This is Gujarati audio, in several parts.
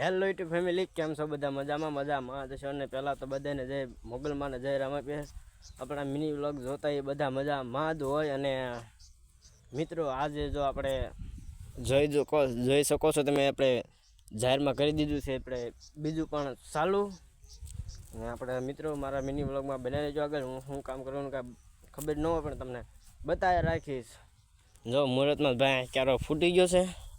હેલો યુટ્યુબ ફેમિલી કેમ છો બધા? મજામાં મજામાં. તો છો ને પહેલાં તો બધાને જય મોગલમાં જય રામાપીર. આપણા મિની વ્લોગ જોતા એ બધા મજામાં જ હોય અને મિત્રો, આજે જો આપણે જોઈ જો જોઈ શકો છો તમે, આપણે જાહેરમાં કરી દીધું છે. આપણે બીજું પણ ચાલુ. અને આપણે મિત્રો, મારા મિની વ્લોગમાં બનાવી લેજો આગળ. હું શું કામ કરવાનું કાંઈ ખબર ન હોય, પણ તમને બતાવી રાખીશ. જો મુહૂર્તમાં ભાઈ ક્યારો ફૂટી ગયો છે.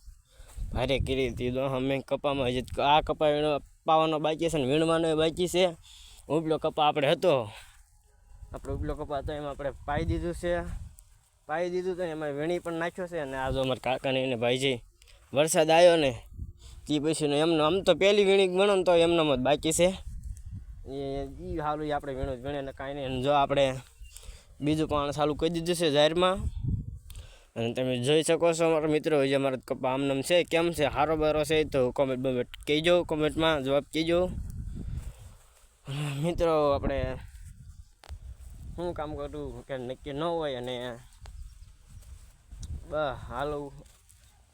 ભારે કરી હતી. તો અમે કપામાં હજી આ કપા વીણો પાવાનો બાકી છે ને વીણવાનો બાકી છે. ઉપલો કપા આપણે હતો. આપણે ઉપલો કપા હતો, એમાં આપણે પાઈ દીધું છે. પાઈ દીધું તો એમાં વીણી પણ નાખ્યો છે અને આ જો અમારા કાકાને એને ભાઈજી વરસાદ આવ્યો ને તે પછીનો એમનો આમ તો પહેલી વીણી ગણો ને તો એમનો જ બાકી છે. એ એ સારું એ આપણે વીણો વીણે ને કાંઈ નહીં. જો આપણે બીજું પણ ચાલુ કરી દીધું છે જાહેરમાં. અને તમે જોઈ શકો છો મારા મિત્રો જે અમારા કપા આમનામ છે, કેમ છે? સારો બારો છે તો કોમેન્ટ બમેન્ટ કહેજો કોમેન્ટમાં જવાબ કહેજો. મિત્રો, આપણે શું કામ કરું? કે નક્કી ન હોય અને બસ, હાલો.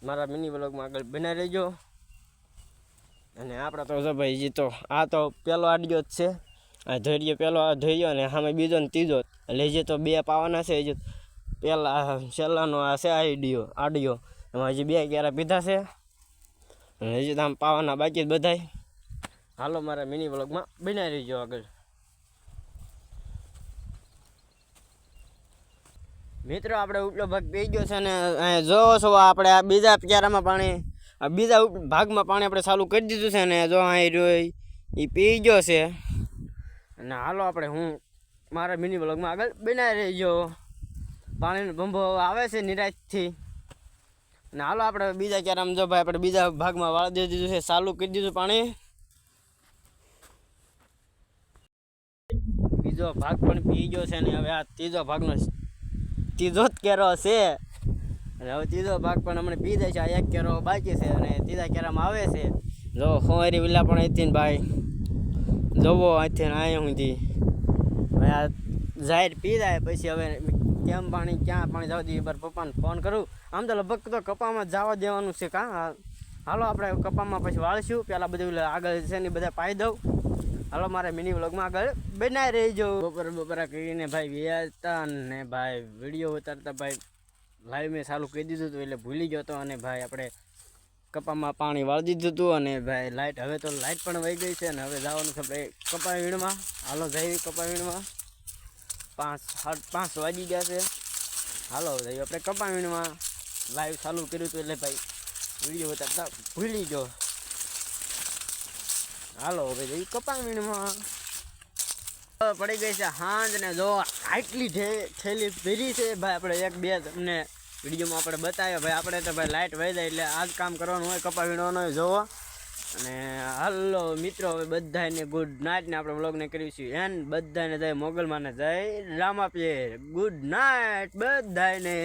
મારા મિની બ્લોગમાં આગળ બનાવી રહેજો. અને આપણે તો જો ભાઈ, જી તો, આ તો પહેલો આડિયો જ છે. આ ધૈર્ય પહેલો, આ ધૈર્ય અને સામે બીજો ને ત્રીજો. એટલે જે તો બે પાવાના છે જે પહેલાં છેલ્લાનો આ છે આઈડિયો, આડિયો. એમાં હજી બે ક્યારે પીધા છે. અને હજી આમ પાવાના બાકી જ બધાય. હાલો, મારા મિની વ્લોગમાં બનાવી રહીજો આગળ. મિત્રો, આપણે ઉપલો ભાગ પી ગયો છે ને જોવો છો, આપણે આ બીજા ક્યારામાં પાણી, આ બીજા ભાગમાં પાણી આપણે ચાલુ કરી દીધું છે ને, જો અહીં રહ્યો એ પી ગયો છે. અને હાલો, આપણે હું, મારા મિની બ્લોગમાં આગળ બનાવી રહીજો પાણીનો બંબો આવે છે નિરાજથી અને હાલો આપણે બીજા ક્યારામાં જો ભાઈ, આપણે બીજા ભાગમાં વાળ દઈ દીધું છે, ચાલુ કરી દીધું પાણી. બીજો ભાગ પણ પી ગયો છે ને, હવે આ ત્રીજો ભાગનો ત્રીજો જ કેરો છે. અને હવે ત્રીજો ભાગ પણ હમણાં પી જાય છે, આ એક કેરો બાકી છે અને ત્રીજા કેરામાં આવે છે. જો હોવારી વિલા પણ અહીંથી ભાઈ, જોવો અહીંથી અહીંયા સુધી. જાહેર પી જાય, પછી હવે કેમ પાણી, ક્યાં પાણી જવા દઈએ? બાર પપ્પાને ફોન કરું. આમ તો લગભગ તો કપામાં જવા દેવાનું છે કાં? હાલો, આપણે કપામાં પછી વાળશું. પહેલાં બધું આગળ છે ને બધા પાઈ દઉં. હાલો, મારે મિની વ્લોગમાં આગળ બનાવી રહીજો. બપોરે બપોરા કરીને ભાઈ વ્યાજતા ને ભાઈ વીડિયો ઉતારતા ભાઈ લાઈવ મેં સારું કહી દીધું હતું એટલે ભૂલી ગયો હતો અને ભાઈ આપણે કપામાં પાણી વાળી દીધું હતું અને ભાઈ લાઇટ હવે તો લાઇટ પણ વહી ગઈ છે અને હવે જવાનું છે ભાઈ કપા વીણમાં હાલો જઈ કપા વીણમાં પાંચ સાત પાંચ વાગી ગયા છે. હાલો ભાઈ આપણે કપાવીણમાં લાઈવ ચાલુ કર્યું હતું એટલે ભાઈ વીડિયો ઉતારતા ભૂલી ગયો. હાલો જઈ કપાવીણમાં. પડી ગઈ છે હાંજ ને જો આટલી થેલી ભેરી છે. ભાઈ, આપણે એક, બે તમને વિડીયોમાં આપણે બતાવ્યો. ભાઈ, આપણે તો ભાઈ લાઇટ વહી જાય એટલે આ જ કામ કરવાનું હોય કપાવીણવાનું હોય જોવો અને હાલો મિત્રો, હવે બધાને ગુડ નાઇટ ને આપણે કર્યું છે એન બધાને જય મોગલમાને જય રામાપીર. ગુડ નાઇટ બધાને